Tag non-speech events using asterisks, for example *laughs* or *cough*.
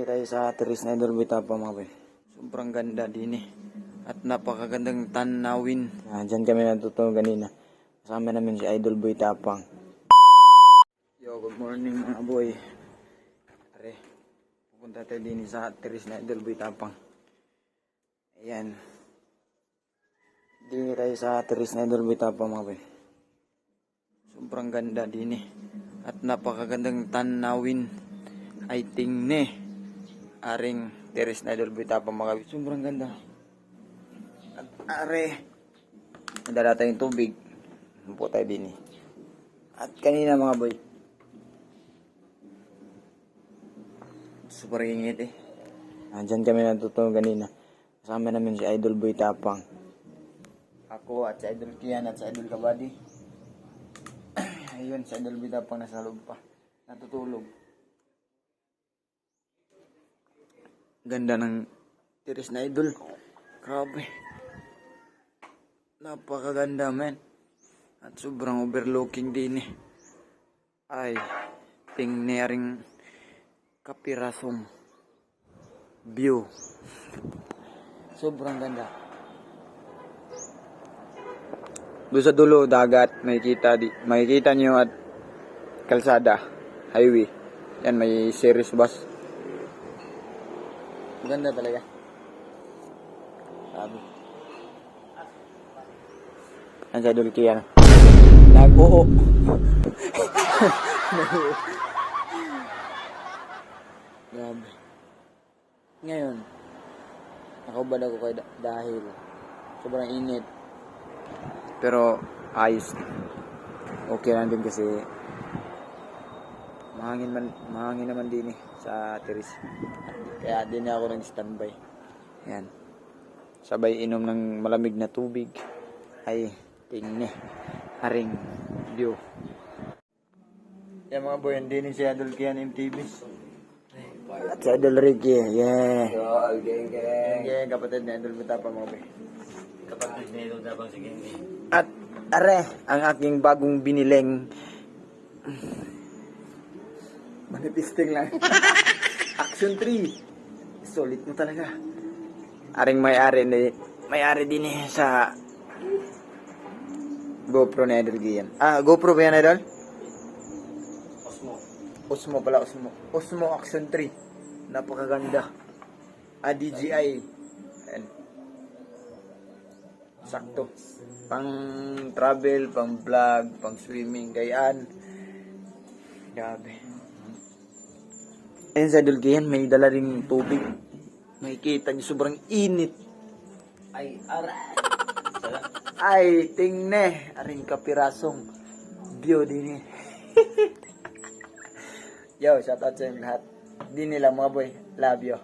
Dini tayo sa Teres na Idol Bitapa mga boy. Sobrang ganda din eh. At napakagandang tanawin. Ah, dyan kami natutulog kanina. Kasama namin si Idol Boy Tapang. Yo, good morning mga boy. Are, pupunta tayo din sa Teres na Idol Boy Tapang. Ayan. Dini tayo sa Teres na Idol Boy Tapang mga boy. Sobrang ganda din eh. At napakagandang tanawin ay tingne aring teres na idol bita pa mga sobrang ganda. At are nadala tayong tubig po tayo din eh. At kanina mga boy. Super ingit eh. Andyan kami natutulog kanina. Kasama namin si Idol Boy Tapang. Ako at si Idol Kian at si Idol Kabady *clears throat* ayun si Idol Boy Tapang nasa loob pa. Natutulog Ganda ng tiris na idol. Grabe. Napakaganda, man. At sobrang overlooking din eh. Ay, tingnaring kapirasong view. Sobrang ganda. Doon sa dulo, dagat, makikita, di, makikita niyo at kalsada, highway. Yan, may series bus. Ganda talaga. Sabi. Ang sa dulki yan. Nag-oo. *laughs* Grabe. Ngayon, nakabad ako kay da- dahil sobrang init. Pero ayos. Okay lang din kasi mahangin man mahangin naman din eh sa Teres. Kaya din ako nang standby. Yan. Sabay inom ng malamig na tubig. Ay, tingni. Haring view. Yan mga boy, hindi ni si Adol Kian MTV. At si Adol Ricky, yeah. Yo, geng geng. Kapatid ni Adol Bitapa mga boy. Kapag nito dabang sige ni. At are, ang aking bagong biniling manifesting lang. *laughs* Action 3. Solid mo talaga. Aring may-ari ni may-ari din eh sa GoPro ni Idol Gian. Ah, GoPro ba yan, Idol? Osmo. Osmo pala, Osmo. Osmo Action 3. Napakaganda. Ah, DJI. Ayan. Sakto. Pang travel, pang vlog, pang swimming, gayaan. Grabe. Ayun sa Dulgian, may dala ring tubig. Makikita niyo sobrang init. Ay, aray. Ay, tingne. Aring kapirasong view din eh. *laughs* Yo, shout out sa inyo lahat. Di nila mga boy. Love you.